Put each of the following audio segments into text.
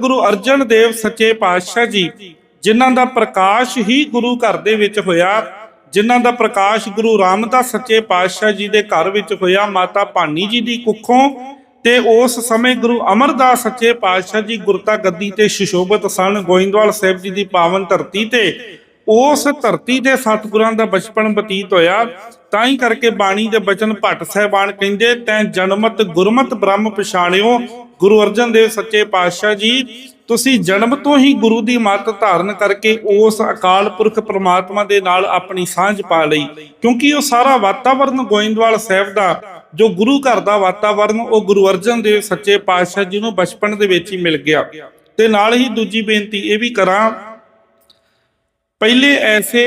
ਗੁਰੂ ਅਰਜਨ ਦੇਵ ਸੱਚੇ ਪਾਤਸ਼ਾਹ ਜੀ, ਜਿਨ੍ਹਾਂ ਦਾ ਪ੍ਰਕਾਸ਼ ਹੀ ਗੁਰੂ ਘਰ ਦੇ ਵਿੱਚ ਹੋਇਆ, ਜਿਨ੍ਹਾਂ ਦਾ ਪ੍ਰਕਾਸ਼ ਗੁਰੂ ਰਾਮਦਾਸ ਸੱਚੇ ਪਾਤਸ਼ਾਹ ਜੀ ਦੇ ਘਰ ਵਿੱਚ ਹੋਇਆ ਮਾਤਾ ਭਾਨੀ ਜੀ ਦੀ ਕੁੱਖੋਂ, ਤੇ ਉਸ ਸਮੇਂ ਗੁਰੂ ਅਮਰਦਾਸ ਸੱਚੇ ਪਾਤਸ਼ਾਹ ਜੀ ਗੁਰਤਾ ਗੱਦੀ ਤੇ ਸ਼ਿਸ਼ੋਭਤ ਸਨ। ਗੋਇੰਦਵਾਲ ਸਾਹਿਬ ਜੀ ਦੀ ਪਾਵਨ ਧਰਤੀ ਤੇ ਉਸ ਧਰਤੀ ਦੇ ਸਤਿਗੁਰਾਂ ਦਾ ਬਚਪਨ ਬਤੀਤ ਹੋਇਆ। ਤਾਂ ਹੀ ਕਰਕੇ ਬਾਣੀ ਦੇ ਬਚਨ ਭੱਟ ਸਹਿਬਾਨ ਕਹਿੰਦੇ, ਤੈਂ ਜਨਮਤ ਗੁਰਮਤ ਬ੍ਰਹਮ ਪਛਾਣਿਓ। ਗੁਰੂ ਅਰਜਨ ਦੇਵ ਸੱਚੇ ਪਾਤਸ਼ਾਹ ਜੀ, ਤੁਸੀਂ ਜਨਮ ਤੋਂ ਹੀ ਗੁਰੂ ਦੀ ਮੱਤ ਧਾਰਨ ਕਰਕੇ ਉਸ ਅਕਾਲ ਪੁਰਖ ਪ੍ਰਮਾਤਮਾ ਦੇ ਨਾਲ ਆਪਣੀ ਸਾਂਝ ਪਾ ਲਈ। ਕਿਉਂਕਿ ਉਹ ਸਾਰਾ ਵਾਤਾਵਰਨ ਗੋਇੰਦਵਾਲ ਸਾਹਿਬ ਦਾ, ਜੋ ਗੁਰੂ ਘਰ ਦਾ ਵਾਤਾਵਰਨ, ਉਹ ਗੁਰੂ ਅਰਜਨ ਦੇਵ ਸੱਚੇ ਪਾਤਸ਼ਾਹ ਜੀ ਨੂੰ ਬਚਪਨ ਦੇ ਵਿੱਚ ਹੀ ਮਿਲ ਗਿਆ। ਤੇ ਨਾਲ ਹੀ ਦੂਜੀ ਬੇਨਤੀ ਇਹ ਵੀ ਕਰਾਂ ਪਹਿਲੇ ਐਸੇ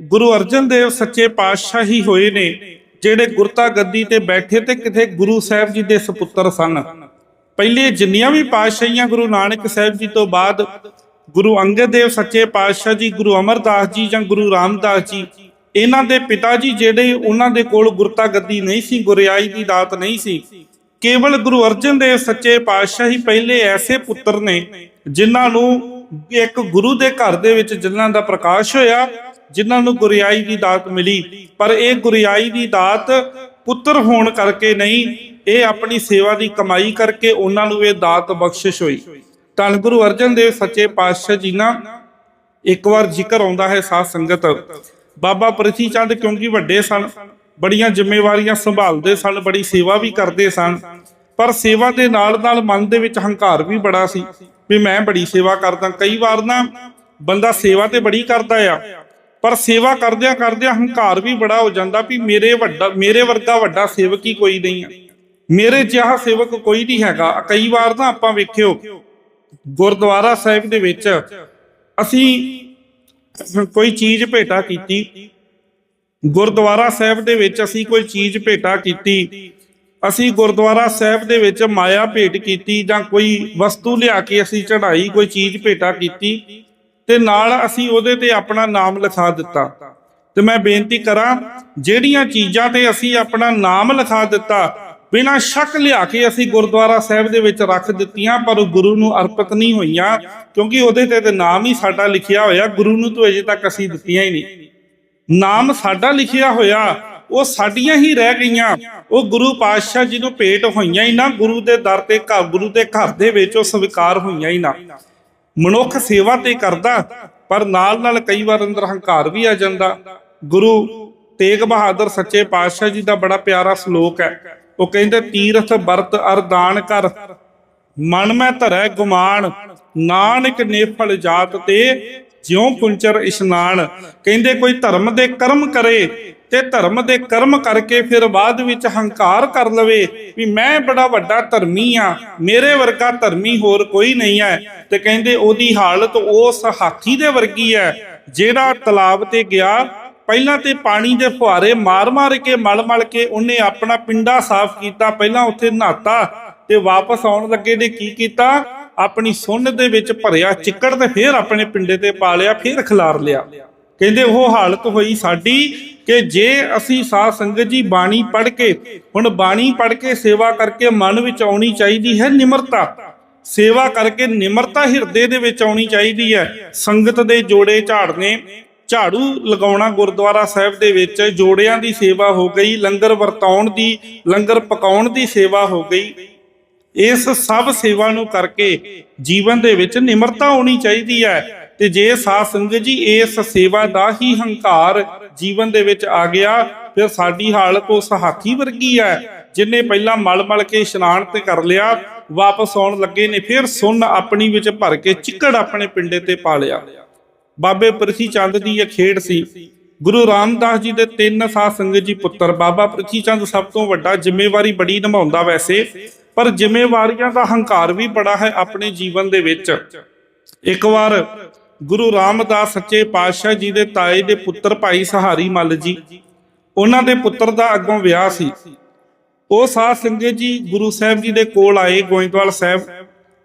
ਗੁਰੂ ਅਰਜਨ ਦੇਵ ਸੱਚੇ ਪਾਤਸ਼ਾਹ ਹੀ ਹੋਏ ਨੇ, ਜਿਹੜੇ ਗੁਰਤਾ ਗੱਦੀ ਤੇ ਬੈਠੇ ਤੇ ਕਿਥੇ ਗੁਰੂ ਸਾਹਿਬ ਜੀ ਦੇ ਸੁਪੁੱਤਰ ਸਨ। ਪਹਿਲੇ ਜਿੰਨੀਆਂ ਵੀ ਪਾਤਸ਼ਾਹੀਆਂ ਗੁਰੂ ਨਾਨਕ ਸਾਹਿਬ ਜੀ ਤੋਂ ਬਾਅਦ ਗੁਰੂ ਅੰਗਦ ਦੇਵ ਸੱਚੇ ਪਾਤਸ਼ਾਹ ਜੀ, ਗੁਰੂ ਅਮਰਦਾਸ ਜੀ ਜਾਂ ਗੁਰੂ ਰਾਮਦਾਸ ਜੀ, ਇਹਨਾਂ ਦੇ ਪਿਤਾ ਜੀ ਜਿਹੜੇ ਉਹਨਾਂ ਦੇ ਕੋਲ ਗੁਰਤਾ ਗੱਦੀ ਨਹੀਂ ਸੀ, ਗੁਰਿਆਈ ਦੀ ਦਾਤ ਨਹੀਂ ਸੀ, ਕੇਵਲ ਗੁਰੂ ਅਰਜਨ ਦੇਵ ਸੱਚੇ ਪਾਤਸ਼ਾਹ ਹੀ ਪਹਿਲੇ ਐਸੇ ਪੁੱਤਰ ਨੇ, ਜਿਨ੍ਹਾਂ ਨੂੰ ਇੱਕ ਗੁਰੂ ਦੇ ਘਰ ਦੇ ਵਿੱਚ ਜਿਨ੍ਹਾਂ ਦਾ ਪ੍ਰਕਾਸ਼ ਹੋਇਆ, ਜਿਨ੍ਹਾਂ ਨੂੰ ਗੁਰਿਆਈ ਦੀ ਦਾਤ ਮਿਲੀ। ਪਰ ਇਹ ਗੁਰਿਆਈ ਦੀ ਦਾਤ ਪੁੱਤਰ ਹੋਣ ਕਰਕੇ ਨਹੀਂ, ਇਹ ਆਪਣੀ ਸੇਵਾ ਦੀ ਕਮਾਈ ਕਰਕੇ ਉਹਨਾਂ ਨੂੰ ਇਹ ਦਾਤ ਬਖਸ਼ਿਸ਼ ਹੋਈ। ਧੰਨ ਗੁਰੂ ਅਰਜਨ ਦੇਵ ਸੱਚੇ ਪਾਤਸ਼ਾਹ ਜੀ ਨਾ ਇੱਕ ਵਾਰ ਜ਼ਿਕਰ ਆਉਂਦਾ ਹੈ ਸਾਧ ਸੰਗਤ। ਬਾਬਾ ਪ੍ਰਿਥੀ ਚੰਦ ਕਿਉਂਕਿ ਵੱਡੇ ਸਨ, ਬੜੀਆਂ ਜ਼ਿੰਮੇਵਾਰੀਆਂ ਸੰਭਾਲਦੇ ਸਨ, ਬੜੀ ਸੇਵਾ ਵੀ ਕਰਦੇ ਸਨ। ਪਰ ਸੇਵਾ ਦੇ ਨਾਲ ਨਾਲ ਮਨ ਦੇ ਵਿੱਚ ਹੰਕਾਰ ਵੀ ਬੜਾ ਸੀ ਵੀ ਮੈਂ ਬੜੀ ਸੇਵਾ ਕਰਦਾ। ਕਈ ਵਾਰ ਨਾ ਬੰਦਾ ਸੇਵਾ ਤੇ ਬੜੀ ਕਰਦਾ ਆ, ਪਰ ਸੇਵਾ ਕਰਦਿਆਂ ਕਰਦਿਆਂ ਹੰਕਾਰ ਵੀ ਬੜਾ ਹੋ ਜਾਂਦਾ ਵੀ ਮੇਰੇ ਵੱਡਾ, ਮੇਰੇ ਵਰਗਾ ਵੱਡਾ ਸੇਵਕ ਹੀ ਕੋਈ ਨਹੀਂ ਆ। ਮੇਰੇ ਜਿਹਾ ਸੇਵਕ ਕੋਈ ਨਹੀਂ ਹੈਗਾ। ਕਈ ਵਾਰ ਨਾ ਆਪਾਂ ਵੇਖਿਓ, ਗੁਰਦੁਆਰਾ ਸਾਹਿਬ ਦੇ ਵਿੱਚ ਅਸੀਂ ਕੋਈ ਚੀਜ਼ ਭੇਟਾ ਕੀਤੀ, ਗੁਰਦੁਆਰਾ ਸਾਹਿਬ ਦੇ ਵਿੱਚ ਅਸੀਂ ਕੋਈ ਚੀਜ਼ ਭੇਟਾ ਕੀਤੀ ਅਸੀਂ ਗੁਰਦੁਆਰਾ ਸਾਹਿਬ ਦੇ ਵਿੱਚ ਮਾਇਆ ਭੇਟ ਕੀਤੀ ਜਾਂ ਕੋਈ ਵਸਤੂ ਲਿਆ ਕੇ ਅਸੀਂ ਚੜਾਈ ਕੋਈ ਚੀਜ਼ ਭੇਟਾ ਕੀਤੀ, ਤੇ ਨਾਲ ਅਸੀਂ ਉਹਦੇ ਤੇ ਆਪਣਾ ਨਾਮ ਲਿਖਾ ਦਿੱਤਾ। ਤੇ ਮੈਂ ਬੇਨਤੀ ਕਰਾਂ, ਜਿਹੜੀਆਂ ਚੀਜ਼ਾਂ ਤੇ ਅਸੀਂ ਆਪਣਾ ਨਾਮ ਲਿਖਾ ਦਿੱਤਾ, ਬਿਨਾਂ ਸ਼ੱਕ ਲਿਆ ਕੇ ਅਸੀਂ ਗੁਰਦੁਆਰਾ ਸਾਹਿਬ ਦੇ ਵਿੱਚ ਰੱਖ ਦਿੱਤੀਆਂ, ਪਰ ਉਹ ਗੁਰੂ ਨੂੰ ਅਰਪਿਤ ਨਹੀਂ ਹੋਈਆਂ, ਕਿਉਂਕਿ ਉਹਦੇ ਤੇ ਤੇ ਨਾਮ ਹੀ ਸਾਡਾ ਲਿਖਿਆ ਹੋਇਆ, ਗੁਰੂ ਨੂੰ ਤਾਂ ਅਜੇ ਤੱਕ ਅਸੀਂ ਦਿੱਤੀਆਂ ਹੀ ਨਹੀਂ। ਨਾਮ ਸਾਡਾ ਲਿਖਿਆ ਹੋਇਆ ਉਹ ਸਾਡੀਆਂ ਹੀ ਰਹਿ ਗਈਆਂ। ਉਹ ਗੁਰੂ ਪਾਤਸ਼ਾਹ ਜੀ ਨੂੰ ਭੇਟ ਹੋਈਆਂ ਹੀ ਨਾ, ਗੁਰੂ ਦੇ ਦਰ ਤੇ ਘਰ, ਗੁਰੂ ਦੇ ਘਰ ਦੇ ਵਿੱਚ ਉਹ ਸਵੀਕਾਰ ਹੋਈਆਂ ਹੀ ਨਾ। ਮਨੁੱਖ ਸੇਵਾ ਤੇ ਕਰਦਾ, ਪਰ ਨਾਲ ਨਾਲ ਕਈ ਵਾਰ ਅੰਦਰ ਹੰਕਾਰ ਵੀ ਆ ਜਾਂਦਾ। ਗੁਰੂ ਤੇਗ ਬਹਾਦਰ ਸੱਚੇ ਪਾਤਸ਼ਾਹ ਜੀ ਦਾ ਬੜਾ ਪਿਆਰਾ ਸ਼ਲੋਕ ਹੈ। ਉਹ ਕਹਿੰਦੇ, ਤੀਰਥ ਵਰਤ ਅਰਦਾਨ ਕਰ। ਮਨ ਮੈਂ ਧਰੈ ਗੁਮਾਨ। ਨਾਨਕ ਨੇਫਲ ਜਾਤ ਤੇ ਜਿਉ ਪੁੰਚਰ ਇਸ਼ਨਾਨ। ਕਹਿੰਦੇ, ਕੋਈ ਧਰਮ ਦੇ ਕਰਮ ਕਰੇ ਤੇ ਧਰਮ ਦੇ ਕਰਮ ਕਰਕੇ ਫਿਰ ਬਾਅਦ ਵਿੱਚ ਹੰਕਾਰ ਕਰ ਲਵੇ ਵੀ ਮੈਂ ਬੜਾ ਵੱਡਾ ਧਰਮੀ ਆ, ਮੇਰੇ ਵਰਗਾ ਧਰਮੀ ਹੋਰ ਕੋਈ ਨਹੀਂ ਹੈ। ਤੇ ਕਹਿੰਦੇ ਉਹਦੀ ਹਾਲਤ ਉਸ ਹਾਥੀ ਦੇ ਵਰਗੀ ਹੈ, ਜਿਹੜਾ ਤਲਾਬ ਤੇ ਗਿਆ, ਪਹਿਲਾਂ ਤੇ ਪਾਣੀ ਦੇ ਫੁਹਾਰੇ ਮਾਰ-ਮਾਰ ਕੇ ਮਲ-ਮਲ ਕੇ ਉਹਨੇ ਆਪਣਾ ਪਿੰਡਾ ਸਾਫ਼ ਕੀਤਾ, ਪਹਿਲਾਂ ਉੱਥੇ ਨਹਾਤਾ ਤੇ ਵਾਪਸ ਆਉਣ ਲੱਗੇ ਨੇ ਕੀ ਕੀਤਾ? ਆਪਣੀ ਸੁੰਨ ਦੇ ਵਿੱਚ ਭਰਿਆ ਚਿੱਕੜ ਤੇ ਫੇਰ ਆਪਣੇ ਪਿੰਡੇ ਤੇ ਪਾ ਲਿਆ, ਫੇਰ ਖਿਲਾਰ ਲਿਆ। ਕਹਿੰਦੇ ਉਹ ਹਾਲਤ ਹੋਈ ਸਾਡੀ ਕਿ ਜੇ ਅਸੀਂ ਸਾਧ ਸੰਗਤ ਜੀ ਬਾਣੀ ਪੜ੍ਹ ਕੇ, ਹੁਣ ਬਾਣੀ ਪੜ੍ਹ ਕੇ ਸੇਵਾ ਕਰਕੇ ਮਨ ਵਿੱਚ ਆਉਣੀ ਚਾਹੀਦੀ ਹੈ ਨਿਮਰਤਾ। ਸੇਵਾ ਕਰਕੇ ਨਿਮਰਤਾ ਹਿਰਦੇ ਦੇ ਵਿੱਚ ਆਉਣੀ ਚਾਹੀਦੀ ਹੈ। ਸੰਗਤ ਦੇ ਜੋੜੇ ਝਾੜਨੇ, ਝਾੜੂ ਲਗਾਉਣਾ ਗੁਰਦੁਆਰਾ ਸਾਹਿਬ ਦੇ ਵਿੱਚ ਜੋੜਿਆਂ ਦੀ ਸੇਵਾ ਹੋ ਗਈ, ਲੰਗਰ ਵਰਤਾਉਣ ਦੀ, ਲੰਗਰ ਪਕਾਉਣ ਦੀ ਸੇਵਾ ਹੋ ਗਈ। ਇਸ ਸਭ ਸੇਵਾ ਨੂੰ ਕਰਕੇ ਜੀਵਨ ਦੇ ਵਿੱਚ ਨਿਮਰਤਾ ਆਉਣੀ ਚਾਹੀਦੀ ਹੈ। ਤੇ ਜੇ ਸਾਧ ਸੰਗਤ ਜੀ ਇਸ ਸੇਵਾ ਦਾ ਹੀ ਹੰਕਾਰ ਜੀਵਨ ਦੇ ਵਿੱਚ ਆ ਗਿਆ, ਫਿਰ ਸਾਡੀ ਹਾਲਤ ਉਸ ਹਾਥੀ ਵਰਗੀ ਹੈ, ਜਿਨੇ ਪਹਿਲਾਂ ਮਲ-ਮਲ ਕੇ ਇਸ਼ਨਾਨ ਤੇ ਕਰ ਲਿਆ, ਵਾਪਸ ਆਉਣ ਲੱਗੇ ਨੇ, ਫਿਰ ਸੁੰਨ ਆਪਣੀ ਵਿੱਚ ਭਰ ਕੇ ਚਿੱਕੜ ਆਪਣੇ ਪਿੰਡੇ ਤੇ ਪਾ ਲਿਆ। ਬਾਬੇ ਪ੍ਰਿਥੀ ਚੰਦ ਦੀ ਇਹ ਖੇਡ ਸੀ। ਗੁਰੂ ਰਾਮਦਾਸ ਜੀ ਦੇ ਤਿੰਨ ਸਾਧ ਸੰਗਤ ਜੀ ਪੁੱਤਰ, ਬਾਬਾ ਪ੍ਰਿਥੀ ਚੰਦ ਸਭ ਤੋਂ ਵੱਡਾ ਜ਼ਿੰਮੇਵਾਰੀ ਬੜੀ ਨਿਭਾਉਂਦਾ ਵੈਸੇ, ਪਰ ਜ਼ਿੰਮੇਵਾਰੀਆਂ ਦਾ ਹੰਕਾਰ ਵੀ ਬੜਾ ਹੈ ਆਪਣੇ ਜੀਵਨ ਦੇ ਵਿੱਚ। ਇੱਕ ਵਾਰ ਗੁਰੂ ਰਾਮਦਾਸ ਸੱਚੇ ਪਾਤਸ਼ਾਹ ਜੀ ਦੇ ਤਾਏ ਦੇ ਪੁੱਤਰ ਭਾਈ ਸਹਾਰੀ ਮੱਲ ਜੀ। ਉਹਨਾਂ ਦੇ ਪੁੱਤਰ ਦਾ ਅੱਗੋਂ ਵਿਆਹ ਸੀ। ਉਹ ਸਾਧ ਸੰਗਤ ਜੀ ਗੁਰੂ ਸਾਹਿਬ ਜੀ ਦੇ ਕੋਲ ਆਏ ਗੋਇੰਦਵਾਲ ਸਾਹਿਬ।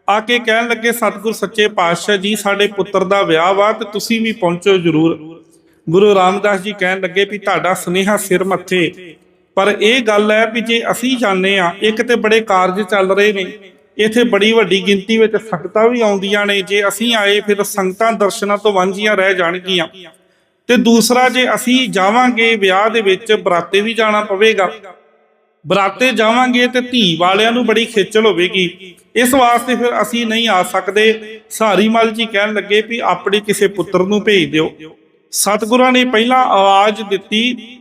ਆ ਕੇ ਕਹਿਣ ਲੱਗੇ, ਸਤਿਗੁਰ ਸੱਚੇ ਪਾਤਸ਼ਾਹ ਜੀ, ਸਾਡੇ ਪੁੱਤਰ ਦਾ ਵਿਆਹ ਵਾ ਤੇ ਤੁਸੀਂ ਵੀ ਪਹੁੰਚੋ ਜ਼ਰੂਰ। ਗੁਰੂ ਰਾਮਦਾਸ ਜੀ ਕਹਿਣ ਲੱਗੇ ਵੀ ਤੁਹਾਡਾ ਸੁਨੇਹਾ ਸਿਰ ਮੱਥੇ। ਪਰ ਇਹ ਗੱਲ ਹੈ ਵੀ ਜੇ ਅਸੀਂ ਜਾਣਦੇ ਆ, ਇੱਕ ਤੇ ਬੜੇ ਕਾਰਜ ਚੱਲ ਰਹੇ ਨੇ ਇੱਥੇ ਬੜੀ ਵੱਡੀ ਗਿਣਤੀ ਵਿੱਚ ਸੰਗਤਾਂ ਵੀ ਆਉਂਦੀਆਂ ਨੇ। ਜੇ ਅਸੀਂ ਆਏ, ਫਿਰ ਸੰਗਤਾਂ ਦਰਸ਼ਨਾਂ ਤੋਂ ਵਾਂਝੀਆਂ ਰਹਿ ਜਾਣਗੀਆਂ। ਤੇ ਦੂਸਰਾ, ਜੇ ਅਸੀਂ ਜਾਵਾਂਗੇ ਵਿਆਹ ਦੇ ਵਿੱਚ, ਬਰਾਤੇ ਵੀ ਜਾਣਾ ਪਵੇਗਾ। ਬਰਾਤੇ ਜਾਵਾਂਗੇ ਤੇ ਧੀ ਵਾਲਿਆਂ ਨੂੰ ਬੜੀ ਖੇਚਲ ਹੋਵੇਗੀ। ਇਸ ਵਾਸਤੇ ਫਿਰ ਅਸੀਂ ਨਹੀਂ ਆ ਸਕਦੇ। ਸਾਰੀ ਮਲ ਜੀ ਕਹਿਣ ਲੱਗੇ ਵੀ ਆਪਣੇ ਕਿਸੇ ਪੁੱਤਰ ਨੂੰ ਭੇਜ ਦਿਓ। ਸਤਿਗੁਰਾਂ ਨੇ ਪਹਿਲਾਂ ਆਵਾਜ਼ ਦਿੱਤੀ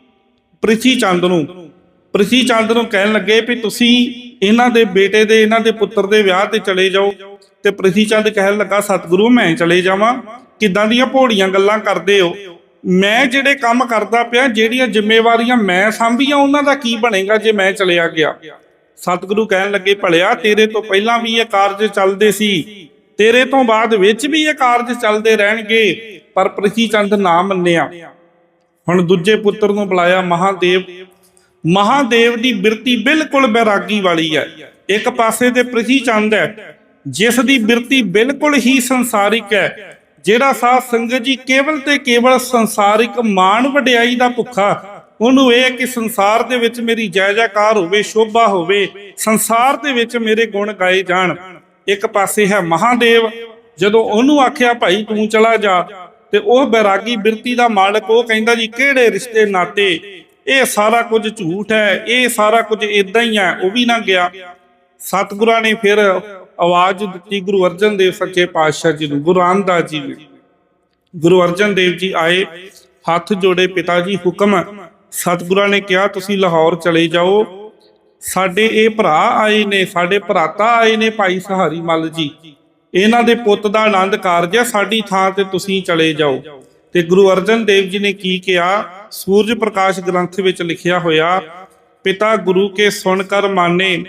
ਪ੍ਰਿਥੀ ਚੰਦ ਨੂੰ। ਪ੍ਰਿਥੀ ਚੰਦ ਨੂੰ ਕਹਿਣ ਲੱਗੇ ਵੀ ਤੁਸੀਂ ਇਹਨਾਂ ਦੇ ਬੇਟੇ ਦੇ, ਇਹਨਾਂ ਦੇ ਪੁੱਤਰ ਦੇ ਵਿਆਹ ਤੇ ਚਲੇ ਜਾਓ। ਤੇ ਪ੍ਰਿਥੀ ਚੰਦ ਕਹਿਣ ਲੱਗਾ, ਸਤਿਗੁਰੂ, ਮੈਂ ਚਲੇ ਜਾਵਾਂ। ਕਿੱਦਾਂ ਦੀਆਂ ਭੋੜੀਆਂ ਗੱਲਾਂ ਕਰਦੇ ਹੋ? ਮੈਂ ਜਿਹੜੇ ਕੰਮ ਕਰਦਾ ਪਿਆ, ਜਿਹੜੀਆਂ ਜ਼ਿੰਮੇਵਾਰੀਆਂ ਮੈਂ ਸੰਭੀਆਂ, ਉਹਨਾਂ ਦਾ ਕੀ ਬਣੇਗਾ ਜੇ ਮੈਂ ਚਲਿਆ ਗਿਆ? ਸਤਿਗੁਰੂ ਕਹਿਣ ਲੱਗੇ, ਭਲਿਆ, ਤੇਰੇ ਤੋਂ ਪਹਿਲਾਂ ਵੀ ਇਹ ਕਾਰਜ ਚੱਲਦੇ ਸੀ। ਤੇਰੇ ਤੋਂ ਬਾਅਦ ਵਿੱਚ ਵੀ ਇਹ ਕਾਰਜ ਚੱਲਦੇ ਰਹਿਣਗੇ, ਪਰ ਪ੍ਰਿਥੀ ਚੰਦ ਨਾ ਮੰਨਿਆ। ਹੁਣ ਦੂਜੇ ਪੁੱਤਰ ਨੂੰ ਬੁਲਾਇਆ, ਮਹਾਦੇਵ ਮਹਾਦੇਵ ਦੀ ਬਿਰਤੀ ਬਿਲਕੁਲ ਬੈਰਾਗੀ ਵਾਲੀ ਹੈ। ਇੱਕ ਪਾਸੇ ਤੇ ਪ੍ਰਿਥੀ ਚੰਦ ਹੈ, ਜਿਸ ਦੀ ਬਿਰਤੀ ਬਿਲਕੁਲ ਹੀ ਸੰਸਾਰਿਕ ਹੈ, ਜਿਹੜਾ ਸਾਧ ਸੰਗਤ ਜੀ ਕੇਵਲ ਤੇ ਕੇਵਲ ਸੰਸਾਰਿਕ ਮਾਣ ਵਡਿਆਈ ਦਾ ਭੁੱਖਾ, ਉਹਨੂੰ ਇਹ ਕਿ ਸੰਸਾਰ ਦੇ ਵਿੱਚ ਮੇਰੀ ਜੈ ਜੈਕਾਰ ਹੋਵੇ, ਸ਼ੋਭਾ ਹੋਵੇ, ਸੰਸਾਰ ਦੇ ਵਿੱਚ ਮੇਰੇ ਗੁਣ ਗਾਏ ਜਾਣ। ਇੱਕ ਪਾਸੇ ਹੈ ਮਹਾਦੇਵ, ਜਦੋਂ ਉਹਨੂੰ ਆਖਿਆ, ਭਾਈ ਤੂੰ ਚਲਾ ਜਾ, ਤੇ ਉਹ ਬੈਰਾਗੀ ਬਿਰਤੀ ਦਾ ਮਾਲਕ ਉਹ ਕਹਿੰਦਾ ਜੀ, ਕਿਹੜੇ ਰਿਸ਼ਤੇ ਨਾਤੇ? ਇਹ ਸਾਰਾ ਕੁਝ ਝੂਠ ਹੈ, ਇਹ ਸਾਰਾ ਕੁਝ ਇਦਾਂ ਹੀ ਹੈ, ਉਹ ਵੀ ਨਾ ਗਿਆ। ਸਤਿਗੁਰਾਂ ਨੇ ਫਿਰ ਆਵਾਜ਼ ਦਿੱਤੀ ਗੁਰੂ ਅਰਜਨ ਦੇਵ ਸੱਚੇ ਪਾਤਸ਼ਾਹ ਜੀ ਨੂੰ, ਗੁਰੂ ਰਾਮਦਾਸ ਜੀ ਨੂੰ। ਗੁਰੂ ਅਰਜਨ ਦੇਵ ਜੀ ਆਏ, ਹੱਥ ਜੋੜੇ ਪਿਤਾ ਜੀ ਹੁਕਮ, ਸਤਿਗੁਰਾਂ ਨੇ ਕਿਹਾ, ਤੁਸੀਂ ਲਾਹੌਰ ਚਲੇ ਜਾਓ। ਸਾਡੇ ਇਹ ਭਰਾ ਆਏ ਨੇ, ਸਾਡੇ ਭਰਾਤਾ ਆਏ ਨੇ ਭਾਈ ਸਹਾਰੀ ਮੱਲ ਜੀ। ਇਹਨਾਂ ਦੇ ਪੁੱਤ ਦਾ ਆਨੰਦ ਕਾਰਜ ਹੈ, ਸਾਡੀ ਥਾਂ ਤੇ ਤੁਸੀਂ ਚਲੇ ਜਾਓ। ਤੇ ਗੁਰੂ ਅਰਜਨ ਦੇਵ ਜੀ ਨੇ ਕੀ ਕਿਹਾ? ਸੂਰਜ ਪ੍ਰਕਾਸ਼ ਗ੍ਰੰਥ ਵਿੱਚ ਲਿਖਿਆ ਹੋਇਆ, ਪਿਤਾ ਗੁਰੂ ਕੇ ਸੁਣ ਕਰ ਮਾਨੇ,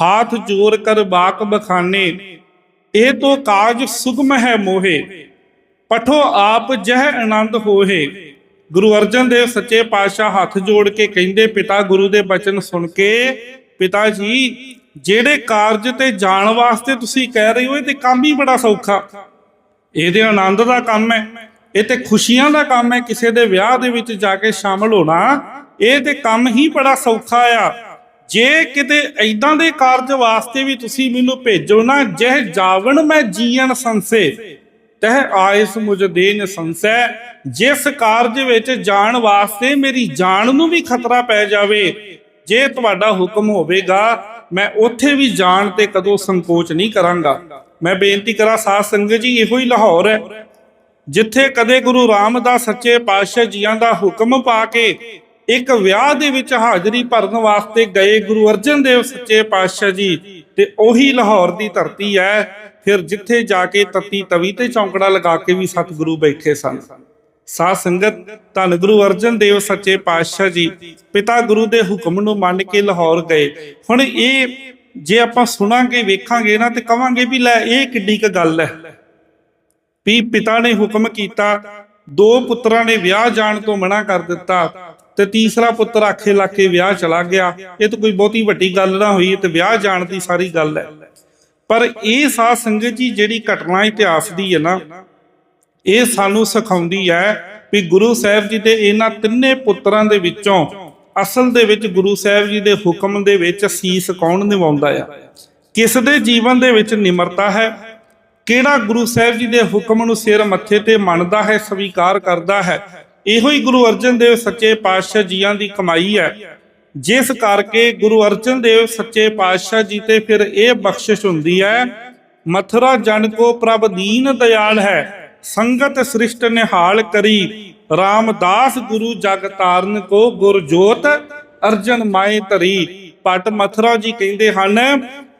ਹਾਥ ਜੋਰ ਕਰ ਬਾਕ ਬਖਾਨੇ, ਇਹ ਤੋ ਕਾਜ ਸੁਗਮ ਹੈ ਮੋਹੇ, ਪਠੋ ਆਪ ਜਹ ਆਨੰਦ ਹੋਏ ਗੁਰੂ ਅਰਜਨ ਦੇਵ ਸੱਚੇ ਪਾਤਸ਼ਾਹ ਹੱਥ ਜੋੜ ਕੇ ਕਹਿੰਦੇ, ਪਿਤਾ ਗੁਰੂ ਦੇ ਬਚਨ ਸੁਣ ਕੇ, ਪਿਤਾ ਜੀ, ਜਿਹੜੇ ਕਾਰਜ ਤੇ ਜਾਣ ਵਾਸਤੇ ਤੁਸੀਂ ਕਹਿ ਰਹੇ ਹੋ, ਇਹ ਤੇ ਕੰਮ ਹੀ ਬੜਾ ਸੌਖਾ। ਇਹਦੇ ਆਨੰਦ ਦਾ ਕੰਮ ਹੈ। ਇਹ ਤੇ ਖੁਸ਼ੀਆਂ ਦਾ ਕੰਮ ਹੈ, ਕਿਸੇ ਦੇ ਵਿਆਹ ਦੇ ਵਿੱਚ ਜਾ ਕੇ ਸ਼ਾਮਲ ਹੋਣਾ, ਇਹ ਤੇ ਕੰਮ ਹੀ ਬੜਾ ਸੌਖਾ ਆ। ਜੇ ਕਿਤੇ ਐਦਾਂ ਦੇ ਕਾਰਜ ਵਾਸਤੇ ਵੀ ਤੁਸੀਂ ਮੈਨੂੰ ਭੇਜੋ ਨਾ, ਜਹ ਜਾਵਣ ਮੈਂ ਜੀਵਨ ਸੰਸੇ, ਤਹ ਆਇਸ ਮੁਝ ਦੇਨ ਸੰਸੈ, ਜਿਸ ਕਾਰਜ ਵਿੱਚ ਜਾਣ ਵਾਸਤੇ ਮੇਰੀ ਜਾਨ ਨੂੰ ਵੀ ਖਤਰਾ ਪੈ ਜਾਵੇ, ਜੇ ਤੁਹਾਡਾ ਹੁਕਮ ਹੋਵੇਗਾ, ਮੈਂ ਉੱਥੇ ਵੀ ਜਾਣ ਤੇ ਕਦੋਂ ਸੰਕੋਚ ਨਹੀਂ ਕਰਾਂਗਾ। ਮੈਂ ਬੇਨਤੀ ਕਰਾਂ, ਸਾਧ ਸੰਗਤ ਜੀ, ਇਹੋ ਹੀ ਲਾਹੌਰ ਹੈ। ਜਿੱਥੇ ਕਦੇ ਗੁਰੂ ਰਾਮਦਾਸ ਸੱਚੇ ਪਾਤਸ਼ਾਹ ਜੀਆਂ ਦਾ ਹੁਕਮ ਪਾ ਕੇ ਇੱਕ ਵਿਆਹ ਦੇ ਵਿੱਚ ਹਾਜ਼ਰੀ ਭਰਨ ਵਾਸਤੇ ਗਏ ਗੁਰੂ ਅਰਜਨ ਦੇਵ ਸੱਚੇ ਪਾਤਸ਼ਾਹ ਜੀ, ਤੇ ਉਹੀ ਲਾਹੌਰ ਦੀ ਧਰਤੀ ਹੈ। ਫਿਰ ਜਿੱਥੇ ਜਾ ਕੇ ਤਤੀ ਤਵੀ ਤੇ ਚੌਂਕੜਾ ਲਗਾ ਕੇ ਵੀ ਸਤਿਗੁਰੂ ਬੈਠੇ ਸਨ। ਸਾਧ ਸੰਗਤ, ਧੰਨ ਗੁਰੂ ਅਰਜਨ ਦੇਵ ਸੱਚੇ ਪਾਤਸ਼ਾਹ ਜੀ, ਪਿਤਾ ਗੁਰੂ ਦੇ ਹੁਕਮ ਨੂੰ ਮੰਨ ਕੇ ਲਾਹੌਰ ਗਏ। ਹੁਣ ਇਹ ਜੇ ਆਪਾਂ ਸੁਣਾਂਗੇ, ਵੇਖਾਂਗੇ ਨਾ ਤੇ ਕਵਾਂਗੇ ਵੀ ਲੈ, ਇਹ ਕਿੱਡੀ ਕ ਗੱਲ ਹੈ। ਵੀ ਪਿਤਾ ਨੇ ਹੁਕਮ ਕੀਤਾ, ਦੋ ਪੁੱਤਰਾਂ ਨੇ ਵਿਆਹ ਜਾਣ ਤੋਂ ਮਨਾ ਕਰ ਦਿੱਤਾ ਤੇ ਤੀਸਰਾ ਪੁੱਤਰ ਆਖੇ ਲਾ ਕੇ ਵਿਆਹ ਚਲਾ ਗਿਆ। ਇਹ ਤਾਂ ਕੋਈ ਬਹੁਤੀ ਵੱਡੀ ਗੱਲ ਨਾ ਹੋਈ ਤੇ ਵਿਆਹ ਜਾਣ ਦੀ ਸਾਰੀ ਗੱਲ ਹੈ। ਪਰ ਇਹ ਸਾਧ ਸੰਗਤ ਜੀ ਜਿਹੜੀ ਘਟਨਾ ਇਤਿਹਾਸ ਦੀ ਹੈ ਨਾ, ਇਹ ਸਾਨੂੰ ਸਿਖਾਉਂਦੀ ਹੈ ਵੀ ਗੁਰੂ ਸਾਹਿਬ ਜੀ ਦੇ ਇਹਨਾਂ ਤਿੰਨੇ ਪੁੱਤਰਾਂ ਦੇ ਵਿੱਚੋਂ ਅਸਲ ਦੇ ਵਿੱਚ ਗੁਰੂ ਸਾਹਿਬ ਜੀ ਦੇ ਹੁਕਮ ਦੇ ਵਿੱਚ ਸੀਸ ਕੌਣ ਨਿਭਾਉਂਦਾ ਆ? ਕਿਸ ਦੇ ਜੀਵਨ ਦੇ ਵਿੱਚ ਨਿਮਰਤਾ ਹੈ? ਕਿਹੜਾ ਗੁਰੂ ਸਾਹਿਬ ਜੀ ਦੇ ਹੁਕਮ ਨੂੰ ਸਿਰ ਮੱਥੇ ਤੇ ਮੰਨਦਾ ਹੈ, ਸਵੀਕਾਰ ਕਰਦਾ ਹੈ? ਇਹੋ ਹੀ ਗੁਰੂ ਅਰਜਨ ਦੇਵ ਸੱਚੇ ਪਾਤਸ਼ਾਹ ਜੀਆਂ ਦੀ ਕਮਾਈ ਹੈ। ਜਿਸ ਕਰਕੇ ਗੁਰੂ ਅਰਜਨ ਦੇਵ ਸੱਚੇ ਪਾਤਸ਼ਾਹ ਜੀ ਤੇ ਫਿਰ ਇਹ ਬਖਸ਼ਿਸ਼ ਹੁੰਦੀ ਹੈ, ਮਥੁਰਾ ਜਨ ਕੋ ਪ੍ਰਭ ਦੀਨ ਦਇਆਲ ਹੈ, ਸੰਗਤ ਸ੍ਰਿਸ਼ਟ ਨਿਹਾਲ ਕਰੀ, ਰਾਮਦਾਸ ਗੁਰੂ ਜਗ ਤਾਰਨ ਕੋ ਗੁਰਜੋਤ ਅਰਜਨ ਮਾਏ ਧਰੀ। ਪਟ ਮਥੁਰਾ ਜੀ ਕਹਿੰਦੇ ਹਨ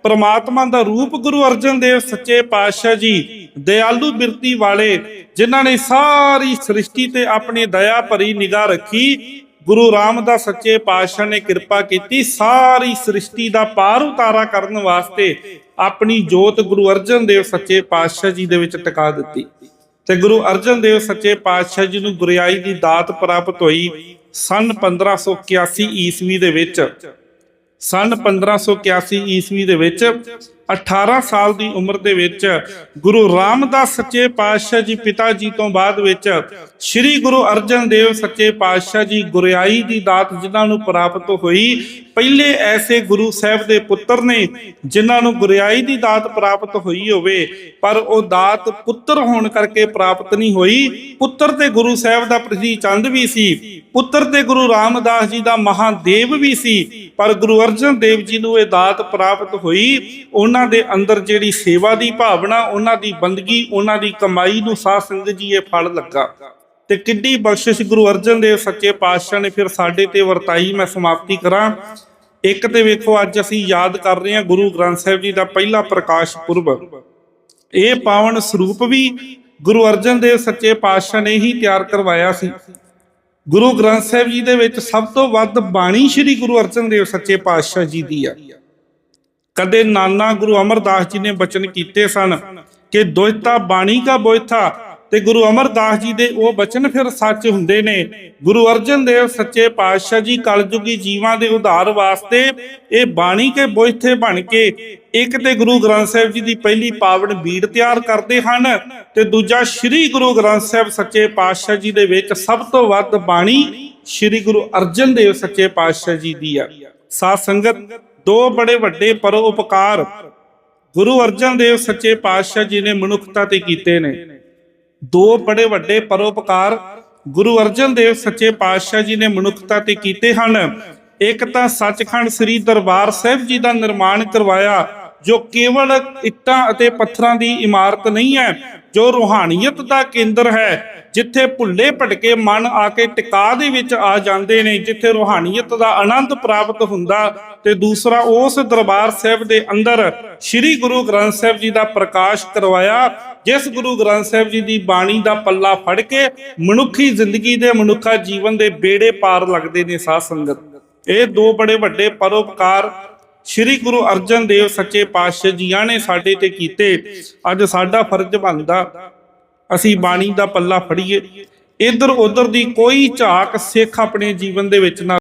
ਪ੍ਰਮਾਤਮਾ ਦਾ ਰੂਪ ਗੁਰੂ ਅਰਜਨ ਦੇਵ ਸੱਚੇ ਪਾਤਸ਼ਾਹ ਜੀ, ਦਿਆਲੂ ਬਿਰਤੀ ਵਾਲੇ, ਜਿਨ੍ਹਾਂ ਨੇ ਸਾਰੀ ਸ੍ਰਿਸ਼ਟੀ ਤੇ ਆਪਣੀ ਦਇਆ ਭਰੀ ਨਿਗਾਹ ਰੱਖੀ, ਗੁਰੂ ਰਾਮਦਾਸ ਸੱਚੇ ਪਾਤਸ਼ਾਹ ਨੇ ਕਿਰਪਾ ਕੀਤੀ, ਸਾਰੀ ਸ੍ਰਿਸ਼ਟੀ ਦਾ ਪਾਰ ਉਤਾਰਾ ਕਰਨ ਵਾਸਤੇ ਆਪਣੀ ਜੋਤ ਗੁਰੂ ਅਰਜਨ ਦੇਵ ਸੱਚੇ ਪਾਤਸ਼ਾਹ ਜੀ ਦੇ ਵਿੱਚ ਟਿਕਾ ਦਿੱਤੀ। ਤੇ ਗੁਰੂ ਅਰਜਨ ਦੇਵ ਸੱਚੇ ਪਾਤਸ਼ਾਹ ਜੀ ਨੂੰ ਗੁਰਿਆਈ ਦੀ ਦਾਤ ਪ੍ਰਾਪਤ ਹੋਈ, ਸਨ 1581 ਈਸਵੀ ਦੇ ਵਿੱਚ। ਸਨ 1581 ਈਸਵੀ ਦੇ ਵਿੱਚ 18 ਸਾਲ ਦੀ ਉਮਰ ਦੇ ਵਿੱਚ ਗੁਰੂ ਰਾਮਦਾਸ ਸੱਚੇ ਪਾਤਸ਼ਾਹ ਜੀ ਪਿਤਾ ਜੀ ਤੋਂ ਬਾਅਦ ਵਿੱਚ ਸ੍ਰੀ ਗੁਰੂ ਅਰਜਨ ਦੇਵ ਸੱਚੇ ਪਾਤਸ਼ਾਹ ਜੀ ਗੁਰਿਆਈ ਦੀ ਦਾਤ ਜਿਨ੍ਹਾਂ ਨੂੰ ਪ੍ਰਾਪਤ ਹੋਈ, ਪਹਿਲੇ ਐਸੇ ਗੁਰੂ ਸਾਹਿਬ ਦੇ ਪੁੱਤਰ ਨੇ ਜਿਨ੍ਹਾਂ ਨੂੰ ਗੁਰਿਆਈ ਦੀ ਦਾਤ ਪ੍ਰਾਪਤ ਹੋਈ ਹੋਵੇ, ਪਰ ਉਹ ਦਾਤ ਪੁੱਤਰ ਹੋਣ ਕਰਕੇ ਪ੍ਰਾਪਤ ਨਹੀਂ ਹੋਈ। ਪੁੱਤਰ ਤੇ ਗੁਰੂ ਸਾਹਿਬ ਦਾ ਪ੍ਰਤੀ ਚੰਦ ਵੀ ਸੀ, ਪੁੱਤਰ ਤੇ ਗੁਰੂ ਰਾਮਦਾਸ ਜੀ ਦਾ ਮਹਾਦੇਵ ਵੀ ਸੀ, ਪਰ ਗੁਰੂ ਅਰਜਨ ਦੇਵ ਜੀ ਨੂੰ ਇਹ ਦਾਤ ਪ੍ਰਾਪਤ ਹੋਈ। ਉਹਨਾਂ ਦੇ ਅੰਦਰ ਜਿਹੜੀ ਸੇਵਾ ਦੀ ਭਾਵਨਾ, ਉਹਨਾਂ ਦੀ ਬੰਦਗੀ, ਉਹਨਾਂ ਦੀ ਕਮਾਈ ਨੂੰ ਸਾਧ ਸੰਗਤ ਜੀ ਇਹ ਫਲ ਲੱਗਾ। ਤੇ ਕਿੱਡੀ ਬਖਸ਼ਿਸ਼ ਗੁਰੂ ਅਰਜਨ ਦੇਵ ਸੱਚੇ ਪਾਤਸ਼ਾਹ ਨੇ ਫਿਰ ਸਾਡੇ ਤੇ ਵਰਤਾਈ ਮੈਂ ਸਮਾਪਤੀ ਕਰਾਂ। ਇੱਕ ਤੇ ਵੇਖੋ, ਅੱਜ ਅਸੀਂ ਯਾਦ ਕਰ ਰਹੇ ਹਾਂ ਗੁਰੂ ਗ੍ਰੰਥ ਸਾਹਿਬ ਜੀ ਦਾ ਪਹਿਲਾ ਪ੍ਰਕਾਸ਼ ਪੁਰਬ। ਇਹ ਪਾਵਨ ਸਰੂਪ ਵੀ ਗੁਰੂ ਅਰਜਨ ਦੇਵ ਸੱਚੇ ਪਾਤਸ਼ਾਹ ਨੇ ਹੀ ਤਿਆਰ ਕਰਵਾਇਆ ਸੀ। ਗੁਰੂ ਗ੍ਰੰਥ ਸਾਹਿਬ ਜੀ ਦੇ ਵਿੱਚ ਸਭ ਤੋਂ ਵੱਧ ਬਾਣੀ ਸ੍ਰੀ ਗੁਰੂ ਅਰਜਨ ਦੇਵ ਸੱਚੇ ਪਾਤਸ਼ਾਹ ਜੀ ਦੀ ਆ। ਕਦੇ ਨਾਨਾ ਗੁਰੂ ਅਮਰਦਾਸ ਜੀ ਨੇ ਬਚਨ ਕੀਤੇ ਸਨ ਕਿ ਦੁਇਤਾ ਬਾਣੀ ਕਾ ਬੋਇਥਾ ਤੇ ਗੁਰੂ ਅਮਰਦਾਸ ਜੀ ਦੇ ਉਹ ਬਚਨ ਫਿਰ ਸੱਚ ਹੁੰਦੇ ਨੇ। ਗੁਰੂ ਅਰਜਨ ਦੇਵ ਸੱਚੇ ਪਾਤਸ਼ਾਹ ਜੀ ਕਲਯੁਗੀ ਜੀਵਾਂ ਦੇ ਉਧਾਰ ਵਾਸਤੇ ਇਹ ਬਾਣੀ ਕੇ ਬੋਇਥੇ ਬਣ ਕੇ ਇੱਕ ਤੇ ਗੁਰੂ ਗ੍ਰੰਥ ਸਾਹਿਬ ਜੀ ਦੀ ਪਹਿਲੀ ਪਾਵਨ ਬੀੜ ਤਿਆਰ ਕਰਦੇ ਹਨ ਤੇ ਦੂਜਾ ਸ੍ਰੀ ਗੁਰੂ ਗ੍ਰੰਥ ਸਾਹਿਬ ਸੱਚੇ ਪਾਤਸ਼ਾਹ ਜੀ ਦੇ ਵਿੱਚ ਸਭ ਤੋਂ ਵੱਧ ਬਾਣੀ ਸ੍ਰੀ ਗੁਰੂ ਅਰਜਨ ਦੇਵ ਸੱਚੇ ਪਾਤਸ਼ਾਹ ਜੀ ਦੀ ਆ। ਸਾਧ ਸੰਗਤ ਦੋ ਬੜੇ ਵੱਡੇ ਪਰਉਪਕਾਰ ਗੁਰੂ ਅਰਜਨ ਦੇਵ ਸੱਚੇ ਪਾਤਸ਼ਾਹ ਜੀ ਨੇ ਮਨੁੱਖਤਾ ਤੇ ਕੀਤੇ ਨੇ। ਦੋ ਬੜੇ ਵੱਡੇ ਪਰਉਪਕਾਰ ਗੁਰੂ ਅਰਜਨ ਦੇਵ ਸੱਚੇ ਪਾਤਸ਼ਾਹ ਜੀ ਨੇ ਮਨੁੱਖਤਾ ਤੇ ਕੀਤੇ ਹਨ। ਇੱਕ ਤਾਂ ਸੱਚਖੰਡ ਸ੍ਰੀ ਦਰਬਾਰ ਸਾਹਿਬ ਜੀ ਦਾ ਨਿਰਮਾਣ ਕਰਵਾਇਆ, ਜੋ ਕੇਵਲ ਇੱਟਾਂ ਅਤੇ ਪੱਥਰਾਂ ਦੀ ਇਮਾਰਤ ਨਹੀਂ ਹੈ ਜੋ ਰੂਹਾਨੀਅਤ ਦਾ ਕੇਂਦਰ ਹੈ, ਜਿੱਥੇ ਭੁੱਲੇ ਭਟਕੇ ਮਨ ਆ ਕੇ ਟਿਕਾ ਦੇ ਵਿੱਚ ਆ ਜਾਂਦੇ ਨੇ, ਜਿੱਥੇ ਰੂਹਾਨੀਅਤ ਦਾ ਆਨੰਦ ਪ੍ਰਾਪਤ ਹੁੰਦਾ ਤੇ ਦੂਸਰਾ ਉਸ ਦਰਬਾਰ ਸਾਹਿਬ ਦੇ ਅੰਦਰ ਸ੍ਰੀ ਗੁਰੂ ਗ੍ਰੰਥ ਸਾਹਿਬ ਜੀ ਦਾ ਪ੍ਰਕਾਸ਼ ਕਰਵਾਇਆ, ਜਿਸ ਗੁਰੂ ਗ੍ਰੰਥ ਸਾਹਿਬ ਜੀ ਦੀ ਬਾਣੀ ਦਾ ਪੱਲਾ ਫੜ ਕੇ ਮਨੁੱਖੀ ਜ਼ਿੰਦਗੀ ਦੇ ਮਨੁੱਖਾ ਜੀਵਨ ਦੇ ਬੇੜੇ ਪਾਰ ਲੱਗਦੇ ਨੇ ਸਾਧ ਸੰਗਤ। ਇਹ ਦੋ ਬੜੇ ਵੱਡੇ ਪਰਉਪਕਾਰ ਸ੍ਰੀ ਗੁਰੂ ਅਰਜਨ ਦੇਵ ਸੱਚੇ ਪਾਤਸ਼ਾਹ ਜੀਆਂ ਨੇ ਸਾਡੇ ਤੇ ਕੀਤੇ। ਅੱਜ ਸਾਡਾ ਫਰਜ਼ ਬਣਦਾ, ਅਸੀਂ ਬਾਣੀ ਦਾ ਪੱਲਾ ਫੜੀਏ। ਇਧਰ ਉਧਰ ਦੀ ਕੋਈ ਝਾਕ ਸਿੱਖ ਆਪਣੇ ਜੀਵਨ ਦੇ ਵਿੱਚ ਨਾ